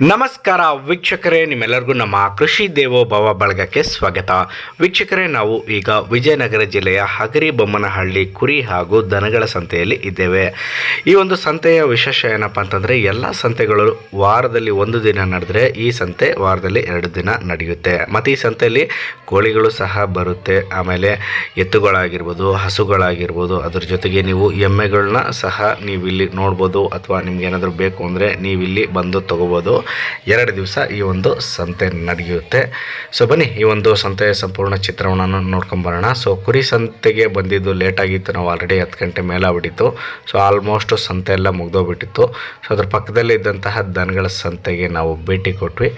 ನಮಸ್ಕಾರ ವೀಕ್ಷಕರೇ, ನಿಮ್ಮೆಲ್ಲರಿಗೂ ನಮ್ಮ ಕೃಷಿ ದೇವೋಭವ ಬಳಗಕ್ಕೆ ಸ್ವಾಗತ. ವೀಕ್ಷಕರೇ, ನಾವು ಈಗ ವಿಜಯನಗರ ಜಿಲ್ಲೆಯ ಹಗರಿ ಬೊಮ್ಮನಹಳ್ಳಿ ಕುರಿ ಹಾಗೂ ದನಗಳ ಸಂತೆಯಲ್ಲಿ ಇದ್ದೇವೆ. ಈ ಒಂದು ಸಂತೆಯ ವಿಶೇಷ ಏನಪ್ಪ ಅಂತಂದರೆ, ಎಲ್ಲ ಸಂತೆಗಳು ವಾರದಲ್ಲಿ ಒಂದು ದಿನ ನಡೆದರೆ ಈ ಸಂತೆ ವಾರದಲ್ಲಿ ಎರಡು ದಿನ ನಡೆಯುತ್ತೆ. ಮತ್ತು ಈ ಸಂತೆಯಲ್ಲಿ ಕೋಳಿಗಳು ಸಹ ಬರುತ್ತೆ. ಆಮೇಲೆ ಎತ್ತುಗಳಾಗಿರ್ಬೋದು, ಹಸುಗಳಾಗಿರ್ಬೋದು, ಅದ್ರ ಜೊತೆಗೆ ನೀವು ಎಮ್ಮೆಗಳನ್ನ ಸಹ ನೀವು ಇಲ್ಲಿ ನೋಡ್ಬೋದು ಅಥವಾ ನಿಮ್ಗೆ ಏನಾದರೂ ಬೇಕು ಅಂದರೆ ನೀವಿಲ್ಲಿ ಬಂದು ತಗೋಬೋದು. ಎರಡು ದಿವಸ ಈ ಒಂದು ಸಂತೆ ನಡೆಯುತ್ತೆ. ಸೊ ಬನ್ನಿ, ಈ ಒಂದು ಸಂತೆಯ ಸಂಪೂರ್ಣ ಚಿತ್ರವನ್ನು ನೋಡ್ಕೊಂಬರೋಣ. ಸೊ ಕುರಿ ಸಂತೆಗೆ ಬಂದಿದ್ದು ಲೇಟಾಗಿತ್ತು ನಾವು ಆಲ್ರೆಡಿ ಹತ್ತು ಗಂಟೆ ಮೇಲೆ ಆಗ್ಬಿಟ್ಟಿತ್ತು. ಸೊ ಆಲ್ಮೋಸ್ಟ್ ಸಂತೆ ಎಲ್ಲ ಮುಗ್ದೋಗ್ಬಿಟ್ಟಿತ್ತು. ಸೊ ಅದ್ರ ಪಕ್ಕದಲ್ಲೇ ಇದ್ದಂತಹ ದನಗಳ ಸಂತೆಗೆ ನಾವು ಭೇಟಿ ಕೊಟ್ವಿ.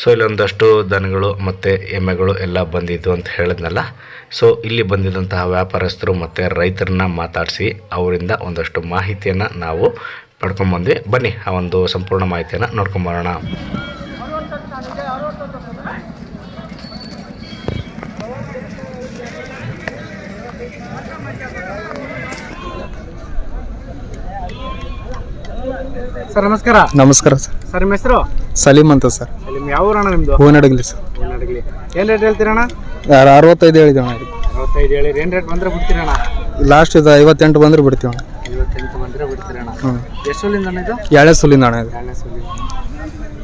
ಸೊ ಇಲ್ಲೊಂದಷ್ಟು ದನಗಳು ಮತ್ತು ಎಮ್ಮೆಗಳು ಎಲ್ಲ ಬಂದಿದ್ದು ಅಂತ ಹೇಳಿದ್ನಲ್ಲ. ಸೊ ಇಲ್ಲಿ ಬಂದಿದ್ದಂತಹ ವ್ಯಾಪಾರಸ್ಥರು ಮತ್ತು ರೈತರನ್ನ ಮಾತಾಡಿಸಿ ಅವರಿಂದ ಒಂದಷ್ಟು ಮಾಹಿತಿಯನ್ನು ನಾವು ಪಡ್ಕೊಂಬಂದ್ವಿ ಬನ್ನಿ ಆ ಒಂದು ಸಂಪೂರ್ಣ ಮಾಹಿತಿಯನ್ನು ನೋಡ್ಕೊಂಬರೋಣ. ಸರ್ ನಮಸ್ಕಾರ. ನಮಸ್ಕಾರ ಸರ್. ಸರ್ ನಿಮ್ಮ ಹೆಸರು? ಸಲೀಮ್ ಅಂತ ಸರ್. ನಿಮ್ಮ ಯಾವ ಊರಣ್ಣ ನಿಮ್ದು? ಹೂನಡಗಲಿ ಸರ್. ಹೂನಡಗಲಿ ಏನ್ ರೇಟ್ ಹೇಳ್ತೀರಣ್ಣ? ಅರವತ್ತೈದು ಹೇಳಿದೆ ಅಣ್ಣ. ಅರವತ್ತೈದು ಹೇಳಿ. ಏನ್ ರೇಟ್ ಬಂದ್ರೆ ಬಿಡ್ತೀರಣ್ಣ? ಲಾಸ್ಟ್ ಇದು ಐವತ್ತೆಂಟು ಬಂದ್ರೆ ಬಿಡ್ತೀವಿ ಅಣ್ಣ. ಎಷ್ಟು ಸೂಲಿಂದ ಅಣ್ಣ ಇದು? ಎರಡೇ ಸುಲಿಂದ ಅಣ್ಣ ಇದು. ಎರಡನೇ ಸೂಲಿಂದ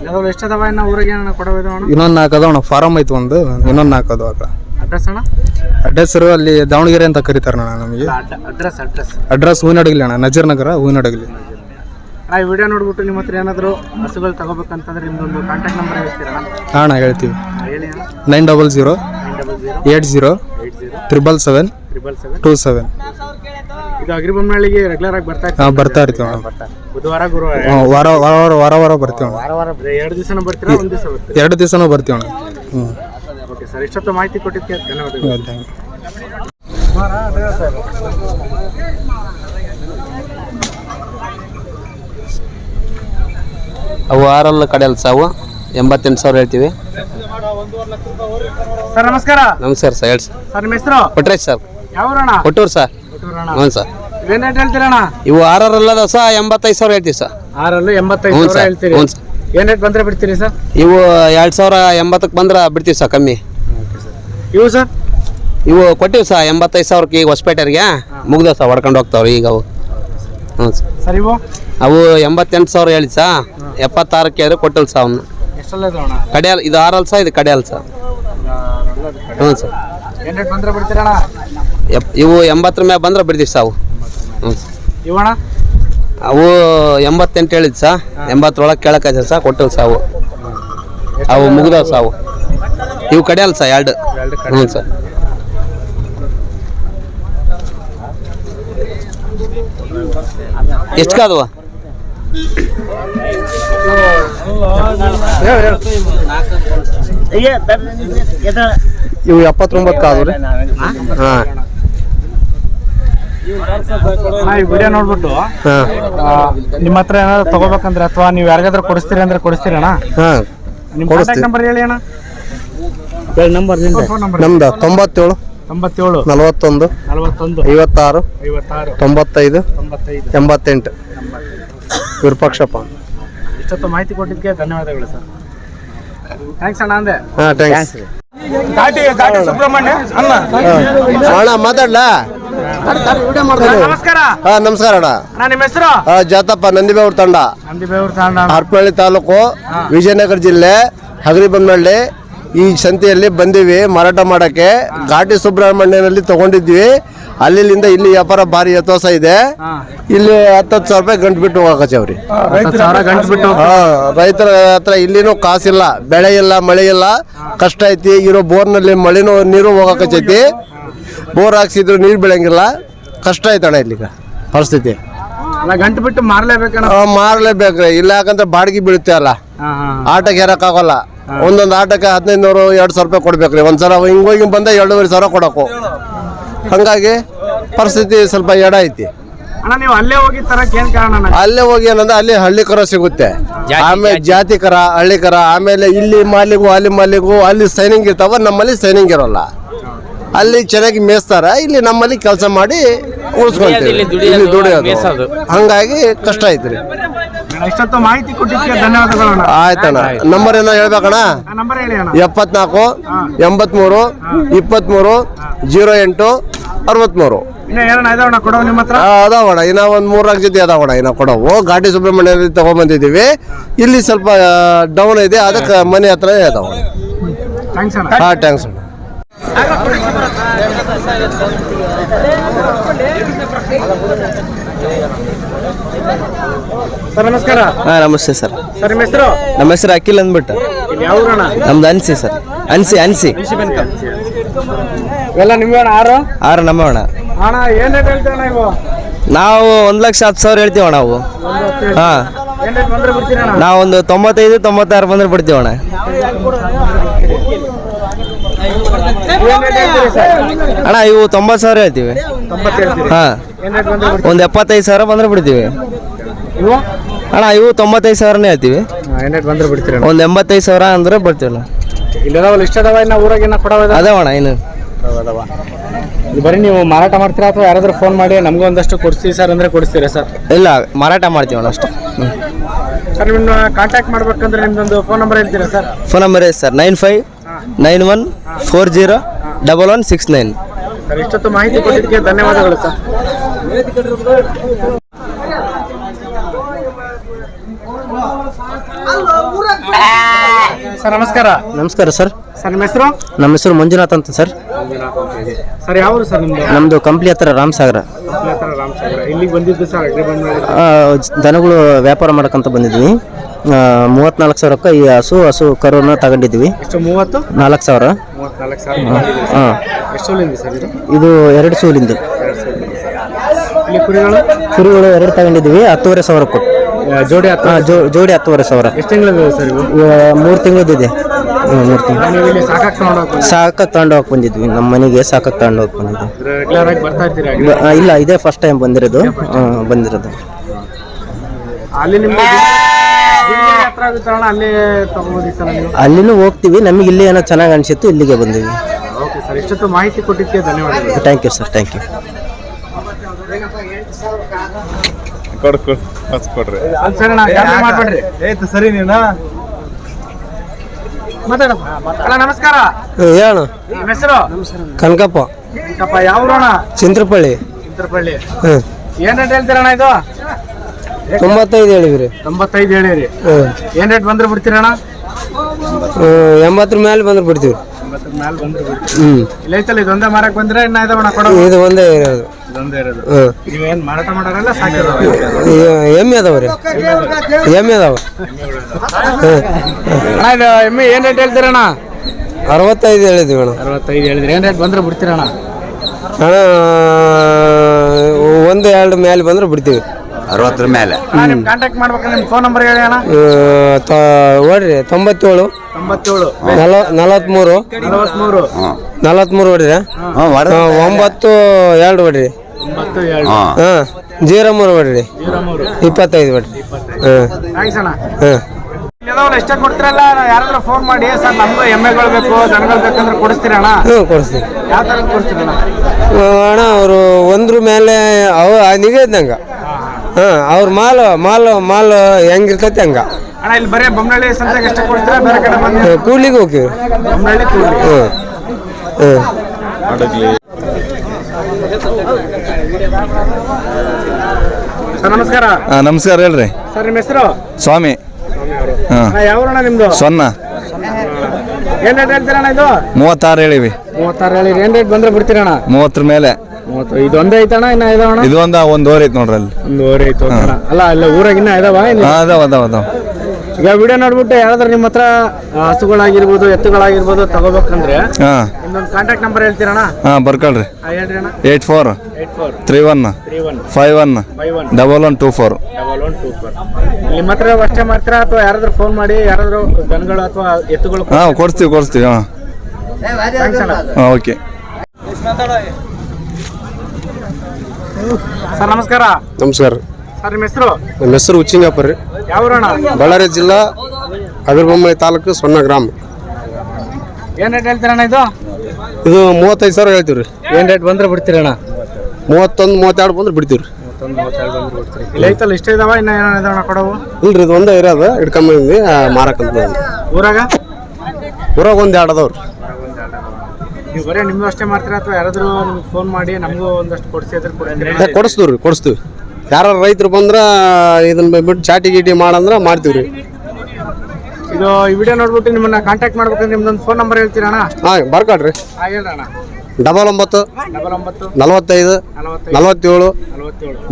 ಯಾವ್ದು ಎಷ್ಟು ಅದಾವ ಇನ್ನ ಊರಿಗೆ ಅಣ್ಣ ಕೊಡೋದು ಅಣ್ಣ? ಇನ್ನೊಂದು ನಾಲ್ಕು ಅದಾವ ಅಣ್ಣ. ಫಾರಮ್ ಐತೆ ಒಂದು. ಇನ್ನೊಂದು ನಾಲ್ಕು ಅದಾವ ಅಕ್ಕ. ಅಡ್ರೆಸ್ ಅಣ್ಣ? ಅಲ್ಲಿ ದಾವಣಗೆರೆ ಅಂತ ಕರೀತಾರೆ ಅಣ್ಣ ನಮಗೆ. ಅಡ್ರೆಸ್ ಅಡ್ರೆಸ್ ಅಡ್ರೆಸ್ ಹೂವಿನಡಗಲಿ ಅಣ್ಣ. ನಜರ್ ನಗರ ಹೂವಿನಡಗಲಿ ಅಣ್ಣ ಈ ವಿಡಿಯೋ ನೋಡ್ಬಿಟ್ಟು ನಿಮ್ಮ ಹತ್ರ ಏನಾದರೂ ಹಸುಗಳು ತಗೋಬೇಕಂತಂದ್ರೆ ನಿಮ್ದೊಂದು ಕಾಂಟ್ಯಾಕ್ಟ್ ನಂಬರ್ ಹೇಳ್ತೀರಣ್ಣ ಹಾಂ ಅಣ್ಣ ಹೇಳ್ತೀವಿ. ಹಾ, ಹೇಳಿ ಅಣ್ಣ. Nine double zero nine double zero eight zero triple seven triple seven two seven ಇದು ಅಗ್ರಿಬೊಮ್ಮನಹಳ್ಳಿಗೆ ರೆಗ್ಯುಲರ್ ಆಗಿ ಬರ್ತಾ ಹಾಂ ಬರ್ತಾ ಇರ್ತೀವಿ ಅಣ್ಣ ಬುಧವಾರ ಗುರುವಾರ. ಹ್ಞೂ ವಾರ ವಾರ ವಾರ ವಾರ ವಾರ ಬರ್ತೀವಿ ಅಣ್ಣ. ವಾರ ವಾರ ಎರಡು ದಿವಸನೂ ಬರ್ತೀರಾ ಒಂದು ದಿವಸ ಬರ್ತೀರಾ? ಎರಡು ದಿವಸನೂ ಬರ್ತೀವಿ ಅಣ್ಣ. ಹ್ಞೂ ಓಕೆ ಸರ್ ಇಷ್ಟೊತ್ತು ಮಾಹಿತಿ ಕೊಟ್ಟಿದ್ದಕ್ಕೆ ಧನ್ಯವಾದಗಳು. ಥ್ಯಾಂಕ್ ಯು ಅವು ಆರಲ್ಲ ಕಡೆಯಲ್ಲ ಸಾವು? ಎಂಬತ್ತೆಂಟು ಸಾವಿರ ಹೇಳ್ತೀವಿ. ಸರ್ ನಮಸ್ಕಾರ. ನಮಸ್ಕಾರ ಸರ್ ಹೇಳಿ ಸರ್ ಸರ್ ನಿಮ್ಮ ಹೆಸರು? ಕೊಟ್ರೇಶ್ ಸರ್ ಯಾವ ಕೊಟ್ಟೂರು ಸರ್ ಹ್ಞೂ ಸರ್. ಏನ್ ರೇಟ್ ಹೇಳ್ತೀರಣ್ಣ? ಇವು ಅಲ್ಲ ಸಹ ಎಂಬತ್ತೈದು ಸಾವಿರ ಹೇಳ್ತೀವಿ ಸರ್. ಆರಲ್ಲೂ ಎಂಬತ್ತೈದು ಹ್ಞೂ ಸಾವಿರ ಸರ್. ಹೇಳ್ತೀರಿ. ಹ್ಞೂ ಸರ್. ಏನ್ ರೇಟ್ ಬಂದ್ರೆ ಬಿಡ್ತೀರಿ ಸರ್? ಇವು ಎರಡು ಸಾವಿರ ಎಂಬತ್ತಕ್ಕೆ ಬಂದ್ರೆ ಬಿಡ್ತೀವಿ ಸರ್ ಕಮ್ಮಿ. ಇವು ಸರ್? ಇವು ಕೊಟ್ಟಿವಿ ಸರ್ ಎಂಬತ್ತೈದು ಸಾವಿರಕ್ಕೆ ಈಗ ಹೊಸಪೇಟೆಗೆ. ಮುಗ್ದ ಸರ್ ಹೊಡ್ಕೊಂಡು ಹೋಗ್ತಾವ್ರಿ ಈಗ ಅವು. ಹ್ಞೂ ಸರ್. ಸರ್ ಇವು? ಅವು ಎಂಬತ್ತೆಂಟು ಸಾವಿರ ಹೇಳಿ ಸಾ ಎಪ್ಪತ್ತಾರಕ್ಕೆ ಆದ್ರೆ ಕೊಟ್ಟಲ್ ಸರ್ ಅವನ್ನ ಎಷ್ಟಲ್ಲ ಅಣ್ಣ? ಕಡೆಯಲ್ ಇದು ಆರಲ್ ಸರ್ ಇದು ಕಡೆಯಲ್ ಸರ್. ಹ್ಞೂ ಸರ್. ಏನ್ ರೇಟ್ ಬಂದ್ರೆ ಬಿಡ್ತೀರಣ್ಣ? ಎಪ್ ಇವು ಎಂಬತ್ತರ ಮ್ಯಾಲ ಬಂದ್ರೆ ಬಿಡ್ತೀವಿ ಸಾವು. ಅವು ಹ್ಞೂ ಸರ್ ಇವಣ್ಣ ಅವು ಎಂಬತ್ತೆಂಟು ಹೇಳಿದ್ ಸಾ ಎಂಬತ್ತರೊಳಗೆ ಕೇಳಕ್ಕೆ ಸಾ ಕೊಟ್ಟವು ಸಾವು. ಅವು ಮುಗ್ದವು ಸಾವು. ಇವು ಕಡೆಯಲ್ಲ ಸಾ ಎರಡು. ಹ್ಞೂ ಸರ್ ಎಷ್ಟು ಕಾದವ? ಇವು ಎಪ್ಪತ್ತೊಂಬತ್ತು ಕಾದು ರೀ. ಹಾಂ. ಈ ವಿಡಿಯೋ ನೋಡ್ಬಿಟ್ಟು ನಿಮ್ಮ ಹತ್ರ ಏನಾದ್ರು ತಗೋಬೇಕಂದ್ರೆ ಅಥವಾ ನೀವು ಯಾರಿಗಾದ್ರೂ ಕೊಡಿಸ್ತೀರಿ ಅಂದ್ರೆ ಕೊಡಿಸ್ತೀರಣ್ಣ? ಹಾಂ. ನಿಮ್ಮ ಕಾಂಟ್ಯಾಕ್ಟ್ ನಂಬರ್ ಹೇಳಿ ಅಣ್ಣ. ನಂಬರ್ ನಮ್ದು ತೊಂಬತ್ತೇಳು ತೊಂಬತ್ತೇಳು ನಲವತ್ತೊಂದು ನಲವತ್ತೊಂದು ಐವತ್ತಾರು ಐವತ್ತಾರು ತೊಂಬತ್ತೈದು ತೊಂಬತ್ತೈದು. ಎಂಬತ್ತೆಂಟು. ವಿರೂಪಾಕ್ಷಪ್ಪ. ಇಷ್ಟೊತ್ತು ಮಾಹಿತಿ ಕೊಟ್ಟಿದ್ದಕ್ಕೆ ಧನ್ಯವಾದಗಳು ಸರ್. ಥ್ಯಾಂಕ್ಸ್ ಅಣ್ಣ ಅಂದೆ. ಹಾಂ ಥ್ಯಾಂಕ್ಸ್ ಘಾಟಿ ಘಾಟಿ ಸುಬ್ರಹ್ಮಣ್ಯ ಅಣ್ಣ. ಅಣ್ಣ ಮಾತಾಡ್ಲಾ? ನಮಸ್ಕಾರ. ಹಾಂ ನಮಸ್ಕಾರ ಅಣ್ಣ. ಅಣ್ಣ ನಿಮ್ಮ ಹೆಸರು? ಆ, ಜಾತಪ್ಪ ನಂದಿಬೇವ್ರ ತಂಡ. ನಂದಿಬೇವ್ರ ತಾಂಡ ಹರಪನಹಳ್ಳಿ ತಾಲೂಕು ವಿಜಯನಗರ ಜಿಲ್ಲೆ ಹಗರಿಬೊಮ್ಮನಹಳ್ಳಿ ಈ ಸಂತೆಯಲ್ಲಿ ಬಂದಿವಿ ಮಾರಾಟ ಮಾಡಕ್ಕೆ. ಘಾಟಿ ಸುಬ್ರಹ್ಮಣ್ಯನಲ್ಲಿ ತಗೊಂಡಿದ್ವಿ. ಅಲ್ಲಿಂದ ಇಲ್ಲಿ ವ್ಯಾಪಾರ ಭಾರಿ ವ್ಯತ್ಯಾಸ ಇದೆ. ಇಲ್ಲಿ ಹತ್ತತ್ತು ಸಾವಿರ ರೂಪಾಯಿ ಗಂಟು ಬಿಟ್ಟು ಹೋಗಕಚವ್ರಿ ಹತ್ತು ಸಾವಿರ ಗಂಟು ಬಿಟ್ಟು ಹಾ ರೈತರ ಹತ್ರ ಇಲ್ಲಿನೂ ಕಾಸಿಲ್ಲ ಬೆಳೆ ಇಲ್ಲ ಮಳೆ ಇಲ್ಲ. ಕಷ್ಟ ಐತಿ ಇರೋ ಬೋರ್ನಲ್ಲಿ ಮಳೆನೂ ನೀರು ಹೋಗಕಚ್ಚೈತಿ ಬೋರ್ ಹಾಕ್ಸಿದ್ರು ನೀರು ಬೆಳೆಯಂಗಿಲ್ಲ. ಕಷ್ಟ ಐತಣ್ಣ ಇಲ್ಲಿಗ ಪರಿಸ್ಥಿತಿ. ಅಲ್ಲ ಗಂಟು ಬಿಟ್ಟು ಮಾರಲೇಬೇಕಣ್ಣ? ಆ, ಮಾರ್ಲೇಬೇಕ್ರಿ. ಇಲ್ಲ ಯಾಕಂದ್ರೆ ಬಾಡಿಗೆ ಬೀಳುತ್ತೆ ಅಲ್ಲ. ಹಾ ಹಾ. ಆಟಕ್ಕೆ ಹೇರಕ್ಕಾಗಲ್ಲ ಒಂದೊಂದು ಆಟಕ್ಕೆ ಹದಿನೈದು ನೂರು ಎರಡು ಸಾವಿರ ರೂಪಾಯಿ ಕೊಡ್ಬೇಕ್ರಿ. ಒಂದ್ಸಲ ಹೋಗಿ ಬಂದ ಎರಡೂವರೆ ಸಾವಿರ ಕೊಡಕು. ಹಂಗಾಗಿ ಪರಿಸ್ಥಿತಿ ಸ್ವಲ್ಪ ಎಡ ಐತಿ. ಅಣ್ಣ ನೀವು ಅಲ್ಲೇ ಹೋಗಿ ತರಕ್ ಏನ್ ಕಾರಣ ಅಣ್ಣ? ಅಲ್ಲೇ ಹೋಗಿ ಏನಂದ್ರೆ ಅಲ್ಲಿ ಹಳ್ಳಿ ಕರ ಸಿಗುತ್ತೆ. ಆಮೇಲೆ ಜಾತಿ ಕರ ಹಳ್ಳಿ ಕರ ಆಮೇಲೆ ಇಲ್ಲಿ ಮಾಲಿಗೂ ಅಲ್ಲಿ ಮಾಲಿಗೂ ಅಲ್ಲಿ ಸೈನಿಂಗ್ ಇರ್ತಾವ ನಮ್ಮಲ್ಲಿ ಸೈನಿಂಗ್ ಇರೋಲ್ಲ. ಅಲ್ಲಿ ಚೆನ್ನಾಗಿ ಮೇಯಿಸ್ತಾರ ಇಲ್ಲಿ ನಮ್ಮಲ್ಲಿ ಕೆಲಸ ಮಾಡಿ ಉಳಿಸ್ಕೊಳ್ತೀವಿ ಇಲ್ಲಿ ದುಡಿಯೋದು. ಹಂಗಾಗಿ ಕಷ್ಟ ಐತ್ರಿ ಮಾಹಿತಿ ಕೊಟ್ಟಿದ್ದಕ್ಕೆ ಧನ್ಯವಾದಗಳು ಆಯ್ತಣ್ಣ. ನಂಬರ್ ಏನೋ ಹೇಳ್ಬೇಕಣ್ಣ? ಆ ನಂಬರ್ ಹೇಳಿ ಅಣ್ಣ. ಎಪ್ಪತ್ನಾಲ್ಕು ಎಂಬತ್ಮೂರು ಇಪ್ಪತ್ಮೂರು ಜೀರೋ ಎಂಟು ಅರವತ್ಮೂರು. ಅದಾವಣ ಇನ್ನ ಒಂದ್ ಮೂರ್ನಾಲ್ಕು ಜೊತೆ ಅದಾವಣ ಇನ್ನ ಕೊಡವು. ಘಾಟಿ ಸುಬ್ರಹ್ಮಣ್ಯ ತಗೊಂಡ್ಬಂದಿದ್ದೀವಿ ಇಲ್ಲಿ ಸ್ವಲ್ಪ ಡೌನ್ ಇದೆ. ಅದಕ್ಕೆ ಮನೆ ಹತ್ರ ಅದಾವ ಥ್ಯಾಂಕ್ಸ್ ಅಣ್ಣ. ಹಾ ಟ್ಯಾಂಕ್ಸ್ ಅಣ್ಣ. ಸರ್ ನಮಸ್ಕಾರ. ಹಾ ನಮಸ್ತೆ ಸರ್. ಸರ್ ನಿಮ್ಮ ಹೆಸರು? ನಮ್ಮ ಹೆಸರು ಅಖಿಲ್ ಅಂದ್ಬಿಟ್ಟು. ಯಾವ ನಮ್ದು ಅನ್ಸಿ ಸರ್. ಅನ್ಸಿ ಅನ್ಸಿ. ಎಲ್ಲ ನಿಮ್ಗೆ ಅಣ್ಣ ಆರು? ಆರು ನಮ್ಮ ಅಣ್ಣ. ಅಣ್ಣ ಏನ್ ರೇಟ್ ಹೇಳ್ತೀರಣ್ಣ ಇವು? ನಾವು ಒಂದ್ ಲಕ್ಷ ಹತ್ತು ಸಾವಿರ ಹೇಳ್ತೀವಿ ಅಣ್ಣ ನಾವು ಹಾ. ನಾವೊಂದು ತೊಂಬತ್ತೈದು ತೊಂಬತ್ತಾರು ಬಂದ್ರೆ ಬಿಡ್ತೀವಿ ಅಣ್ಣ ಏನ್ ರೇಟ್ ಹೇಳ್ತೀರಿ ಸರ್ ಅಣ್ಣ ಇವು ತೊಂಬತ್ತು ಸಾವಿರ ಹೇಳ್ತೀವಿ. ಹಾಂ. ಒಂದು ಎಪ್ಪತ್ತೈದು ಸಾವಿರ ಬಂದ್ರೆ ಬಿಡ್ತೀವಿ. ಇವು ಅಣ್ಣ ಇವು ತೊಂಬತ್ತೈದು ಸಾವಿರನೇ ಹೇಳ್ತೀವಿ. ಬಂದ್ರೆ ಒಂದು ಎಂಬತ್ತೈದು ಸಾವಿರ ಅಂದ್ರೆ ಬಿಡ್ತೀವಲ್ಲ. ಇಲ್ಲದಾವಲ್ಲ ಇಷ್ಟ ಅದಾವ ಇನ್ನ. ಊರಾಗ ಇನ್ನ ಕೊಡವ ಅದಾವಣ ಇನ್ನು ಬರೀ ನೀವು ಮಾರಾಟ ಮಾಡ್ತೀರಾ ಅಥವಾ ಯಾರಾದ್ರೂ ಫೋನ್ ಮಾಡಿ ನಮಗೂ ಒಂದಷ್ಟು ಕೊಡ್ತೀವಿ ಸರ್ ಅಂದ್ರೆ ಕೊಡಿಸ್ತೀರಾ ಸರ್? ಇಲ್ಲ ಮಾರಾಟ ಮಾಡ್ತೀವಿ ಅಷ್ಟೇ. ಸರ್ ಕಾಂಟ್ಯಾಕ್ಟ್ ಮಾಡ್ಬೇಕಂದ್ರೆ ನಿಮ್ದೊಂದು ಫೋನ್ ನಂಬರ್ ಹೇಳ್ತೀರಾ ಸರ್? ಫೋನ್ ನಂಬರ್ ಇದೆ sir nine five nine one four zero double one six nine. Sir ಇಷ್ಟೊತ್ತು ಮಾಹಿತಿ ಕೊಟ್ಟಿದ್ದಕ್ಕೆ ಧನ್ಯವಾದಗಳು ಸರ್. ಸರ್ ನಮಸ್ಕಾರ. ನಮಸ್ಕಾರ ಸರ್. ಸರ್ ನಿಮ್ಮ ಹೆಸರು? ನಮ್ಮ ಹೆಸರು ಮಂಜುನಾಥ್ ಅಂತ ಸರ್. ಸರ್ ಯಾವ ಸರ್ ನಮ್ದು? ನಮ್ಮದು ಕಂಪ್ಲಿ ಹತ್ರ ರಾಮಸಾಗರ. ರಾಮಸಾಗರ. ಇಲ್ಲಿಗೆ ಬಂದಿದ್ದು ಸರ್ ದನಗಳು ವ್ಯಾಪಾರ ಮಾಡಕ್ಕಂತ ಬಂದಿದ್ವಿ. ಮೂವತ್ನಾಲ್ಕು ಸಾವಿರಕ್ಕೆ ಈ ಹಸು ಹಸು ಕರುನ ತಗೊಂಡಿದ್ವಿ ಎಷ್ಟು ಮೂವತ್ತು? ನಾಲ್ಕು ಸಾವಿರ. ಮೂವತ್ನಾಲ್ಕು ಸಾವಿರ ಬಂದಿದೆ ಸರ್. ಹಾಂ. ಎಷ್ಟು ಸೂಲಿಂದ ಸರ್ ಇದು? ಇದು ಎರಡು ಸೂಲಿಂದು. ಎರಡು ಸೂಲಿಂದ ಸರ್. ಇಲ್ಲಿ ಕುರಿಗಳು? ಕುರಿಗಳು ಎರಡು ತಗೊಂಡಿದ್ವಿ ಹತ್ತುವರೆ ಸಾವಿರ ಕೊಟ್ಟು ಆ, ಜೋಡಿ ಹತ್ತು ಹಾಂ ಜೋ ಜೋಡಿ ಹತ್ತುವರೆ ಸಾವಿರ. ಎಷ್ಟು ತಿಂಗಳಿದೆ ಸರ್ ಇವು ಮೂರು ತಿಂಗಳದಿದೆ ಮೂರು ತಿಂಗಳು. ನೀವು ಇಲ್ಲಿ ಸಾಕಾಗಿ ತಗೊಂಡು ಸಾಕಕ್ಕೆ ತಗೊಂಡು ಹೋಗಿ ಬಂದಿದ್ವಿ ನಮ್ಮ ಮನೆಗೆ ಸಾಕಕ್ಕೆ ತಗೊಂಡು ಹೋಗಿ ಬಂದಿದ್ವಿ ರೆಗ್ಯುಲರ್ ಆಗಿ ಬರ್ತಾ ಇರ್ತೀರಿ ಅಗ್ರಿ ಆ, ಇಲ್ಲ ಇದೇ ಫಸ್ಟ್ ಟೈಮ್ ಬಂದಿರೋದು. ಆ, ಬಂದಿರೋದು. ಅಲ್ಲಿ ನಿಮ್ಗೆ ಅಲ್ಲಿ ನೀವು? ಅಲ್ಲಿನೂ ಹೋಗ್ತೀವಿ. ನಮಗೆ ಇಲ್ಲಿ ಏನೋ ಚೆನ್ನಾಗಿ ಅನಿಸಿತ್ತು ಇಲ್ಲಿಗೆ ಬಂದಿವಿ. ಓಕೆ ಸರ್ ಇಷ್ಟೊತ್ತು ಮಾಹಿತಿ ಕೊಟ್ಟಿದ್ದಕ್ಕೆ ಧನ್ಯವಾದಗಳು. Thank you sir thank you ಕೊಡ್ಕು ಕೊಡ್ರಿ. ಅದು ಸರಿ ನಾ ಗಾಬರಿ ಮಾಡ್ಬೇಡ್ರಿ. ಏಯ್ತು ಸರಿ ನೀನು? ಮಾತಾಡಪ್ಪ ಅಣ್ಣ ನಮಸ್ಕಾರ. ಹೇಳು. ನಿಮ್ಮ ಹೆಸರು? ಕನಕಪ್ಪ. ಕಪ್ಪ ಯಾವ ಚಿಂತ್ರಪಳ್ಳಿ ಚಿಂತ್ರಪಳ್ಳಿ. ಚಿತ್ರಪಳ್ಳಿ. ಹ್ಞೂ ಏನ್ ರೇಟ್ ಹೇಳ್ತೀರಣ್ಣ ಇದು? ತೊಂಬತ್ತೈದು ಹೇಳಿದ್ರಿ. ತೊಂಬತ್ತೈದು ಹೇಳಿರಿ. ಏನ್ ರೇಟ್ ಬಂದ್ರೆ ಬಿಡ್ತೀರಣ್ಣ ಎಂಬತ್ತರ ಮೇಲೆ ಬಂದ್ರೆ ಬಿಡ್ತೀವಿ. ಇಲ್ಲ ಐತಲ್ಲ ಇದೊಂದೇ ಮಾರಕ್ ಬಂದ್ರೆ ಇನ್ನ ಇದಾವಣ್ಣ ಕೊಡೋ ಇದು ಒಂದೇ ಇರೋದು. ಇದೊಂದೇ ಇರೋದು. ನೀವೇನ್ ಮಾರಾಟ ಮಾಡೋರಲ್ಲ ಸಾಕಿರೋ ಎಮ್ಮೆ ಅದಾವ. ಅಣ್ಣ ಇದು ಎಮ್ಮೆ ಏನ್ ರೇಟ್ ಹೇಳ್ತೀರಣ್ಣ ಅರವತ್ತೈದು ಹೇಳಿದ್ವಿ ಅರವತ್ತೈದು ಹೇಳಿದ್ರಿ. ಏನ್ ರೇಟ್ ಬಂದ್ರೆ ಬಿಡ್ತೀರಣ್ಣ ಅಣ್ಣ? ಒಂದು ಎರಡು ಮೇಲೆ ಬಂದ್ರೆ ಬಿಡ್ತೀವಿ. ಅರವತ್ತರ ಮೇಲೆ. ಅಣ್ಣ ನಿಮ್ ಕಾಂಟ್ಯಾಕ್ಟ್ ಮಾಡ್ಬೇಕಂದ್ರೆ ನಿಮ್ ಫೋನ್ ನಂಬರ್ ಹೇಳಿ ಅಣ್ಣ. ಆ, ತ- ನೋಡ್ರಿ ತೊಂಬತ್ತೇಳು. ನಲವತ್ಮೂರು ನಲ ನಲವತ್ತ್ಮೂರು ನಲವತ್ಮೂರು. ನಲವತ್ತ್ಮೂರು ಹೊಡ್ರಿ ಹ್ಞೂ ಹೊಡೆದ ಆ, ಒಂಬತ್ತು ಎರಡು ಹೊಡ್ರಿ ಹಾಂ. ಹಾಂ ಜೀರೋ ಮೂರು ಹೊಡ್ರಿ ಇಪ್ಪತ್ತೈದು ಹೊಡ್ರಿ ಹಾಂ. ಥ್ಯಾಂಕ್ಸ್ ಅಣ್ಣ. ಹಾಂ. ಇದಾವಲ್ಲ ಎಷ್ಟೇ ಕೊಡ್ತೀರಲ್ಲ ಯಾರಾದ್ರೂ ಫೋನ್ ಮಾಡಿ ಸರ್ ನಮ್ಗೂ ಎಮ್ಮೆಗಳು ಬೇಕು ದನಗಳು ಬೇಕಂದ್ರೆ ಕೊಡಿಸ್ತೀರ ಅಣ್ಣ? ಹ್ಞೂ ಕೊಡಿಸ್ತೀವಿ. ಯಾವ ಥರ ಕೊಡಿಸ್ತೀರಣ್ಣ ಆ, ಅಣ್ಣ ಅವರು ಒಂದ್ರ ಮೇಲೆ ಅವ ನಿಗದಿದಂಗ ಹಾಂ ಅವ್ರ ಮಾಲ್ ಮಾಲ್ ಮಾಲ್ ಹೆಂಗಿರ್ತೈತಿ ಹಂಗ. ಅಣ್ಣ ಇಲ್ಲಿ ಬರೀ ಬೊಮ್ಮನಹಳ್ಳಿ ಸಂತೆಗೆ ಎಷ್ಟೇ ಕೊಡ್ತೀರಾ? ಬೇರೆ ಕಡೆ ಬಂದು ಕೂಲಿಗೆ ಹೋಗ್ತೀವಿ. ಬೊಮ್ಮನಹಳ್ಳಿ ಹ್ಞೂ ಸರ್ ನಮಸ್ಕಾರ. ನಮಸ್ಕಾರ ಹೇಳ್ರಿ. ಸರ್ ನಿಮ್ಮ ಹೆಸರು? ಸ್ವಾಮಿ. ಹಾಂ. ಅಣ್ಣ ಯಾವ ಅಣ್ಣ ನಿಮ್ದು? ಸೊನ್ನ. ಏನ್ ರೇಟ್ ಹೇಳ್ತೀರಣ್ಣ ಇದು? ಮೂವತ್ತಾರು ಹೇಳಿವಿ. ಮೂವತ್ತಾರು ಹೇಳಿ ಏನ್ ರೇಟ್ ಬಂದ್ರೆ ಬಿಡ್ತೀರಣ್ಣ? ಮೂವತ್ತರ ಮೇಲೆ. ಮೂವತ್ತು ಇದು ಒಂದೇ ಐತಣ್ಣ ಇನ್ನ ಇದಾವಣ್ಣ? ಇದು ಒಂದು ಒಂದು ಓವರ್ ಐತೆ ನೋಡ್ರಿ ಅಲ್ಲಿ. ಐತು ಅಲ್ಲ ಅಲ್ಲ ಊರಾಗಿನ್ನ ಇದಾವ ಹಾಂ ಅದಾವ ಅದಾವ ಅದಾವ. ಈಗ ವಿಡಿಯೋ ನೋಡ್ಬಿಟ್ಟು ಯಾರಾದ್ರೂ ನಿಮ್ಮ ಹತ್ರ ಹಸುಗಳಾಗಿರ್ಬೋದು ಎತ್ತುಗಳಾಗಿರ್ಬೋದು ತಗೋಬೇಕಂದ್ರೆ ಹಾಂ. ಕಾಂಟ್ಯಾಕ್ಟ್ ನಂಬರ್ ಹಾಂ ಬರ್ಕೊಳ್ರಿ. ಆ, ಹೇಳ್ರಿ ಅಣ್ಣ eight four. Eight four. Three one. Three one. Five one. Five one. Double one two four. Double one two four. ನಿಮ್ಮ ಹತ್ರ ಅಷ್ಟೇ ಮಾಡ್ತೀರಾ ಅಥವಾ ಯಾರಾದ್ರೂ ಫೋನ್ ಮಾಡಿ ಯಾರಾದ್ರೂ ದನಗಳು ಅಥವಾ ಎತ್ತುಗಳು ಹಾಂ ಕೊಡ್ತೀವಿ ಕೊಡಿಸ್ತೀವಿ ಹಾಂ. ಥ್ಯಾಂಕ್ಸ್ ಅಣ್ಣ. ಹಾಂ ಓಕೆ. ಸರ್ ನಮಸ್ಕಾರ. ನಮಸ್ಕಾರ. ಸರ್ ನಿಮ್ಮ ಹೆಸರು? ನಮ್ಮ ಹೆಸರು ಉಚ್ಚಿಂಗಪ್ಪ ರೀ. ಬಳ್ಳಾರಿ ಜಿಲ್ಲಾ ಅಗರ್ಬೊಮ್ಮೆ ತಾಲೂಕು ಸೊನ್ನ ಗ್ರಾಮ. ಏನ್ ರೇಟ್ ಹೇಳ್ತೀರಣ್ಣ ಇದು? ಇದು ಮೂವತ್ತೈದು ಸಾವಿರ ಹೇಳ್ತೀವಿ ರೀ. ಏನ್ ರೇಟ್ ಬಂದ್ರೆ ಬಿಡ್ತೀರಣ್ಣ? ಮೂವತ್ತೊಂದು ಮೂವತ್ತೆರಡು ಬಂದ್ರೆ ಬಿಡ್ತೀವಿ ರೀ. ಇಲ್ಲಿ ಐತಲ್ಲ ಇಷ್ಟ ಇದಾವ? ಇನ್ನ ಏನೋ ಇದಾವಣ ಕೊಡವು? ಇಲ್ರಿ ಇದು ಒಂದೇ ಇರೋದು ಹಿಡ್ಕೊಂಬಂದ್ವಿ ಮಾರಕ್ಕಂತ ಊರಾಗ? ಊರಾಗ ಒಂದು ಎರಡು ಅದಾವ್ರಿ. ನೀವು ಬರೀ ನಿಮ್ದು ಅಷ್ಟೇ ಮಾಡ್ತೀರಾ ಅಥವಾ ಯಾರಾದರೂ ನಿಮ್ಗೆ ಫೋನ್ ಮಾಡಿ ನಮಗೂ ಒಂದಷ್ಟು ಕೊಡಿಸಿ ಅದ್ರ ಏ, ಕೊಡಿಸ್ತೀವಿ ರೀ ಕೊಡಿಸ್ತೀವಿ. ಯಾರು ರೈತರು ಬಂದ್ರೆ ಇದನ್ನ ಬಿಟ್ಟು ಚಾಟಿ ಗೀಟಿ ಮಾಡಂದ್ರೆ ಮಾಡ್ತೀವಿ ರೀ. ಇದು ಈ ವಿಡಿಯೋ ನೋಡ್ಬಿಟ್ಟು ನಿಮ್ಮನ್ನ ಕಾಂಟ್ಯಾಕ್ಟ್ ಮಾಡ್ಬೇಕಂದ್ರೆ ನಿಮ್ದೊಂದು ಫೋನ್ ನಂಬರ್ ಹೇಳ್ತೀರಾ ಅಣ್ಣ? ಹಾಂ ಬರ್ಕೊಡ್ರಿ. ಹಾಂ ಹೇಳ್ರಣ್ಣ ಡಬಲ್ ಒಂಬತ್ತು ಡಬಲ್ ಒಂಬತ್ತು ನಲವತ್ತೈದು ನಲವತ್ತೇಳು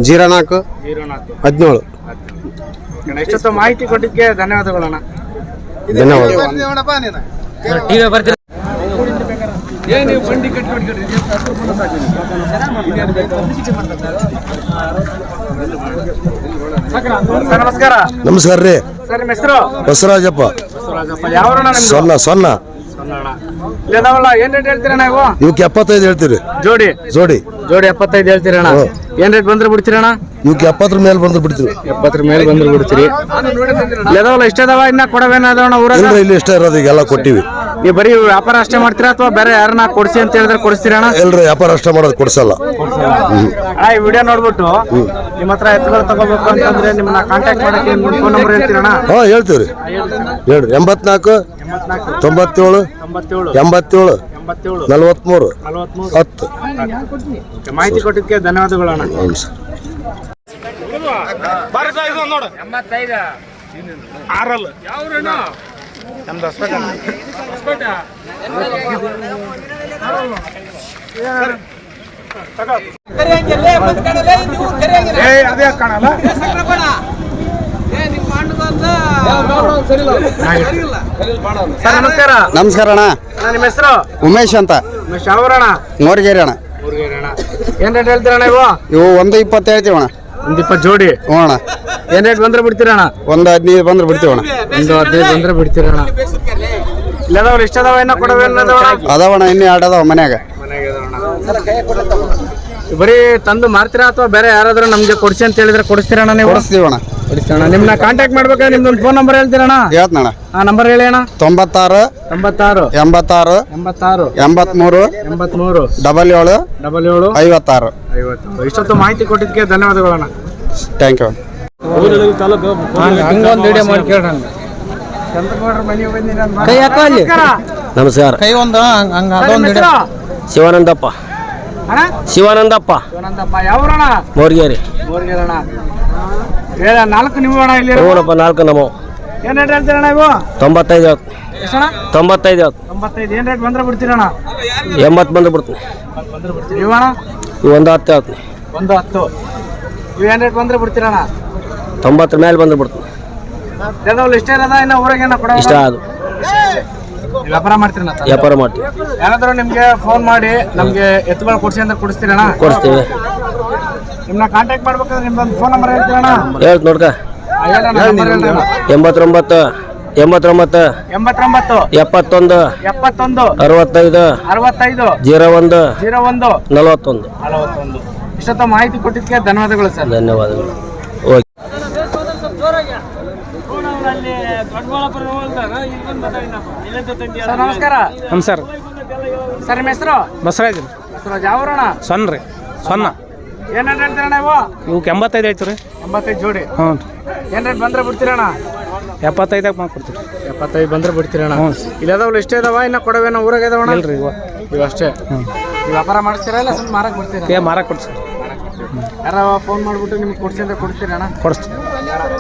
ಜೀರೋ ನಾಲ್ಕು ಜೀರೋ ನಾಲ್ಕು. ಹದಿನೇಳು. ಅಣ್ಣ, ಇಷ್ಟೊತ್ತು ಮಾಹಿತಿ ಕೊಟ್ಟಿದ್ದಕ್ಕೆ ಧನ್ಯವಾದಗಳಣ್ಣ ಧನ್ಯವಾದ. ಸರ್ ನಮಸ್ಕಾರ. ನಮಸ್ಕಾರ ರೀ. ಸರ್ ನಿಮ್ಮ ಹೆಸರು? ಬಸವರಾಜಪ್ಪ. ಸೊನ್ನ ಸೊನ್ನ. ಏನ್ ರೇಟ್ ಹೇಳ್ತೀರಾ ನೀವು ಇವಕ್ಕೆ ಎಪ್ಪತ್ತೈದು ಹೇಳ್ತೀರಿ. ಜೋಡಿ. ಜೋಡಿ. ಜೋಡಿ ಎಪ್ಪತ್ತೈದು ಹೇಳ್ತೀರಣ್ಣ ಏನ್ ರೇಟ್ ಬಂದ್ರೆ ಬಿಡ್ತೀರಣ್ಣ ಇವಕ್ಕೆ ಎಪ್ಪತ್ತರ ಮೇಲೆ ಬಂದು ಬಿಡ್ತೀವಿ ಎಪ್ಪತ್ತರ ಮೇಲೆ ಬಂದ್ರೆ ಬಿಡ್ತೀರಿ. ಇಷ್ಟ ಅದಾವ ಇನ್ನ ಕೊಡವೇನ ಇಲ್ಲಿ ಇಷ್ಟ ಇರೋದು ಈಗೆಲ್ಲ ಕೊಟ್ಟಿವಿ. ನೀವು ಬರೀ ವ್ಯಾಪಾರ ಅಷ್ಟೇ ಮಾಡ್ತೀರಾ ಅಥವಾ ಬೇರೆ ಯಾರನ್ನ ಕೊಡಿಸಿ ಅಂತ ಹೇಳಿದ್ರೆ ಕೊಡಿಸ್ತೀರಾ ಅಣ್ಣ? ಎಲ್ರಿ ವ್ಯಾಪಾರ ಅಷ್ಟೇ ಮಾಡೋದು ಕೊಡ್ಸಲ್ಲ. ಅಣ್ಣ ಈ ವಿಡಿಯೋ ನೋಡ್ಬಿಟ್ಟು ನಿಮ್ಮ ಹತ್ರ ಎತ್ತುಗಳು ತಗೋಬೇಕು ಅಂತಂದ್ರೆ ನಿಮ್ಮನ್ನ ಕಾಂಟ್ಯಾಕ್ಟ್ ಮಾಡಕ್ಕೆ ನಿಮ್ಮ ಫೋನ್ ನಂಬರ್ ಹೇಳ್ತೀರಣ್ಣ ಹಾಂ ಹೇಳ್ತೀವಿ ರೀ ಹೇಳ್ರಿ. ಎಂಬತ್ನಾಲ್ಕು ತೊಂಬತ್ತೇಳು ತೊಂಬತ್ತೇಳು ಎಂಬತ್ತೇಳು ಎಂಬತ್ತೇಳು ನಲವತ್ತ್ಮೂರು ನಲವತ್ಮೂರು. ಹತ್ತು. ಮಾಹಿತಿ ಕೊಟ್ಟಿದ್ದಕ್ಕೆ ಧನ್ಯವಾದಗಳು ಅಣ್ಣ. ಹ್ಞೂ ಸರ್. ಸರ್. ನಮಸ್ಕಾರ. ನಮಸ್ಕಾರ ಅಣ್ಣ. ಅಣ್ಣ, ನಿಮ್ಮ ಹೆಸರು? ಉಮೇಶ್ ಅಂತ. ಉಮೇಶ್ ಯಾವೂರಣ್ಣ ಮೂರ್ಗೇರಿ ಅಣ್ಣ. ಊರಿಗೆ ಅಣ್ಣ. ಏನ್ ರೇಟ್ ಹೇಳ್ತೀರಣ್ಣ ಇವು? ಇವು ಒಂದು ಇಪ್ಪತ್ತು ಹೇಳ್ತೀವಿ ಅಣ್ಣ. ಒಂದ್ ಇಪ್ಪತ್ತು ಜೋಡಿ? ಹೋಣ ಏನ್ ರೇಟ್ ಬಂದ್ರೆ ಬಿಡ್ತೀರಣ ಒಂದು ಹದಿನೈದು ಬಂದ್ರೆ ಬಿಡ್ತೀವಿ ಅಣ್ಣ. ಒಂದು ಹದಿನೈದು ಬಂದ್ರೆ ಬಿಡ್ತೀರಣ ಇಲ್ಲದವ್ರು ಇಷ್ಟ ಅದಾವ ಇನ್ನ ಕೊಡವೆ ಅದಾವಣ ಇನ್ನೂ ಎರಡು ಅದಾವ ಮನ್ಯಾಗ. ಬರೀ ತಂದು ಮಾರ್ತೀರಾ ಅಥವಾ ಬೇರೆ ಯಾರಾದ್ರೂ ನಮ್ಗೆ ಕೊಡ್ಸಿ ಅಂತ ಹೇಳಿದ್ರೆ ಕೊಡಿಸ್ತೀರಣ್ಣ ನೀವು? ಕೊಡಿಸ್ತೀವಿ ನಿಮ್ನ ಕಾಂಟ್ಯಾಕ್ಟ್ ಮಾಡ್ಬೇಕಾದ್ರೆ ನಿಮ್ದೊಂದು ಫೋನ್ ನಂಬರ್ ಹೇಳ್ತೀರಣ್ಣ ಹೇಳ್ತಣ್ಣ ಆ ನಂಬರ್ ಹೇಳಿ ಅಣ್ಣ. ತೊಂಬತ್ತಾರು ತೊಂಬತ್ತಾರು. ಎಂಬತ್ತಾರು ಎಂಬತ್ತಾರು. ಎಂಬತ್ಮೂರು ಎಂಬತ್ಮೂರು. ಡಬಲ್ ಏಳು ಡಬಲ್ ಏಳು ಐವತ್ತಾರು. ಐವತ್ತು ಇಷ್ಟೊತ್ತು ಮಾಹಿತಿ ಕೊಟ್ಟಿದ್ದಕ್ಕೆ ಧನ್ಯವಾದಗಳಣ್ಣ ಥ್ಯಾಂಕ್ ಯು ಹಂಗೊಂದು ವಿಡಿಯೋ ಮಾಡಿ ನಮಸ್ಕಾರ. ಕೈ ಒಂದು ಹಂಗ ಶಿವಾನಂದಪ್ಪ. ಅಣ್ಣ? ಶಿವಾನಂದಪ್ಪ. ಶಿವಾನಂದಪ್ಪ. ಯಾವ್ರಣ ಮೋರ್ಗೇರಿ. ಮೋರ್ಗೇರಣ್ಣ ನಾಲ್ಕು ನೀವು ಅಣ್ಣ ಇಲ್ಲಿ ಹ್ಞೂನಪ್ಪ ನಾಲ್ಕು ನಮ್ಮ ಏನ್ ರೇಟ್ ಹೇಳ್ತೀರಣ್ಣ ಇವು? ತೊಂಬತ್ತೈದು ಎಷ್ಟಣ್ಣ? ತೊಂಬತ್ತೈದು ತೊಂಬತ್ತೈದು. ಏನ್ ರೇಟ್ ಬಂದ್ರೆ ಬಿಡ್ತೀರಣ್ಣ ಎಂಬತ್ತು ಬಂದು ಬಿಡ್ತೀನಿ. ಬಂದ್ರೆ ಬಿಡ್ತೀರಿ ಇವು ಒಂದು ಹತ್ತು ಹೇಳ್ತೀನಿ ಒಂದು ಹತ್ತು. ಇವು ಏನ್ ರೇಟ್ ಬಂದ್ರೆ ಬಿಡ್ತೀರಣ್ಣ ತೊಂಬತ್ತರ ಮೇಲೆ ಬಂದು ಬಿಡ್ತೀನಿ. ಯಾವ್ದಾವಲ್ಲ ಇಷ್ಟ ಇರೋದ? ಇನ್ನ ಕೊಡ ಇಷ್ಟ ಅದು. ವ್ಯಾಪಾರ ಮಾಡ್ತೀರಣ್ಣ ವ್ಯಾಪಾರ ಮಾಡ್ತೀವಿ. ಯಾರಾದರೂ ನಿಮಗೆ ಫೋನ್ ಮಾಡಿ ನಮಗೆ ಎತ್ತುಗಳು ಕೊಡಿಸಿ ಅಂತ ಕೊಡಿಸ್ತೀರಣ್ಣ? ಕೊಡಿಸ್ತೀವಿ. ನಿಮ್ನ ಕಾಂಟ್ಯಾಕ್ಟ್ ಮಾಡ್ಬೇಕಾದ್ರೆ ನಿಮ್ದೊಂದು ಫೋನ್ ನಂಬರ್ ಹೇಳ್ತೀರಣ್ಣ ಹೇಳ್ತ ನೋಡ್ಕ. ಎಂಬತ್ತೊಂಬತ್ತು ಎಂಬತ್ತೊಂಬತ್ತು ಎಂಬತ್ತೊಂಬತ್ತು ಎಪ್ಪತ್ತೊಂದು ಎಪ್ಪತ್ತೊಂದು ಅರವತ್ತೈದು ಅರವತ್ತೈದು ಜೀರೋ ಒಂದು ಜೀರೋ ಒಂದು ನಲವತ್ತೊಂದು. ನಲವತ್ತೊಂದು. ಇಷ್ಟೊತ್ತ ಮಾಹಿತಿ ಕೊಟ್ಟಿದ್ದಕ್ಕೆ ಧನ್ಯವಾದಗಳು ಸರ್. ಧನ್ಯವಾದಗಳು. ಓಕೆ. ಸರ್ ನಮಸ್ಕಾರ. ಹ್ಞೂ ಸರ್. ನಿಮ್ಮ ಹೆಸರು? ಬಸವರಾಜ್. ಬಸವರಾಜ್ ಯಾವ್ರಣ ಸೊನ್ನ ರೀ ಸೊನ್ನ. ಏನ್ ರೇಟ್ ಹೇಳ್ತೀರಣ್ಣ ಇವು ಇವಕ್ಕೆ ಎಂಬತ್ತೈದು ಆಯ್ತು ರೀ ಎಂಬತ್ತೈದು ಜೋಡಿ. ಹ್ಞೂ. ಏನು ರೇಟ್ ಬಂದ್ರೆ ಬಿಡ್ತೀರಣ್ಣ? ಎಪ್ಪತ್ತೈದಾಗ ಮಾಡ್ಕೊಡ್ತೀವಿ ಎಪ್ಪತ್ತೈದು ಬಂದ್ರೆ ಬಿಡ್ತೀರಣ್ಣ. ಹ್ಞೂ. ಇಲ್ಲ ಅದಾವಲ್ಲ ಇಷ್ಟೇ ಇದಾವ ಇನ್ನ ಕೊಡವೇನ ಊರಾಗ ಇದಾವಣ್ಣ ಇಲ್ರಿ ಇವ. ಇವು ಅಷ್ಟೇ. ನೀವು ವ್ಯಾಪಾರ ಮಾಡಿಸ್ತೀರಾ ಇಲ್ಲ ಸುಮ್ಮನೆ ಮಾರಕ್ಕೆ ಬಿಡ್ತೀರಾ? ಏ ಮಾರಕ್ಕೆ ಕೊಡ್ಸಿ ಯಾರೋ ಫೋನ್ ಮಾಡಿಬಿಟ್ಟು ನಿಮ್ಗೆ ಕೊಡ್ಸಿ ಅಂತ ಕೊಡ್ತೀರಣ್ಣ? ಕೊಡಿಸ್ತೀವಿ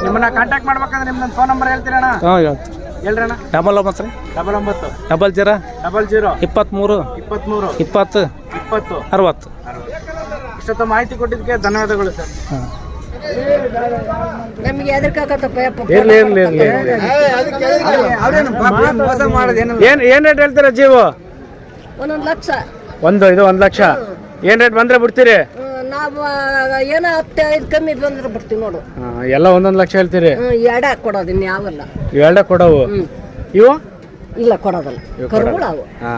ನಿಮ್ಮನ್ನ ಕಾಂಟ್ಯಾಕ್ಟ್ ಮಾಡ್ಬೇಕಂದ್ರೆ ನಿಮ್ದೊಂದು ಫೋನ್ ನಂಬರ್ ಹೇಳ್ತೀರಣ್ಣ? ಹ್ಞೂ ಹೇಳ್ತೀವಿ ಹೇಳ್ರಣ್ಣ. ಡಬಲ್ ಒಂಬತ್ತು ರೀ. ಡಬಲ್ ಒಂಬತ್ತು. Double zero. Double zero. ಇಪ್ಪತ್ತ್ಮೂರು ಇಪ್ಪತ್ತ್ಮೂರು ಇಪ್ಪತ್ತು. ಇಪ್ಪತ್ತು. ಅರವತ್ತು. ಇಷ್ಟೊತ್ತು ಮಾಹಿತಿ ಕೊಟ್ಟಿದ್ದಕ್ಕೆ ಧನ್ಯವಾದಗಳು ಸರ್. ನಮಗೆ ಯಪ್ಪ ಇರ್ಲಿ ಇರ್ಲಿ ಏನು ಏನ್ ಏನ್ ರೇಟ್ ಹೇಳ್ತೀರಾ ಜೀವು? ಒಂದೊಂದು ಲಕ್ಷ. ಒಂದು ಇದು ಒಂದು ಲಕ್ಷ. ಏನ್ ರೇಟ್ ಬಂದ್ರೆ ಬಿಡ್ತೀರಿ? ನಾವು ಏನೋ ಹತ್ತು ಐದು ಕಮ್ಮಿ ಬಂದ್ರೆ ಬರ್ತೀವಿ ನೋಡು. ಹಾ, ಎಲ್ಲ ಒಂದೊಂದ್ ಲಕ್ಷ ಹೇಳ್ತೀರಿ? ಹ್ಮ್, ಎಡ ಕೊಡೋದು ಇನ್ಯಾವಲ್ಲ ಇವೆರಡ ಕೊಡವು? ಇವು? ಇಲ್ಲ ಕೊಡೋದಲ್ಲ. ಕರುಗಳು ಅವು. ಹಾ.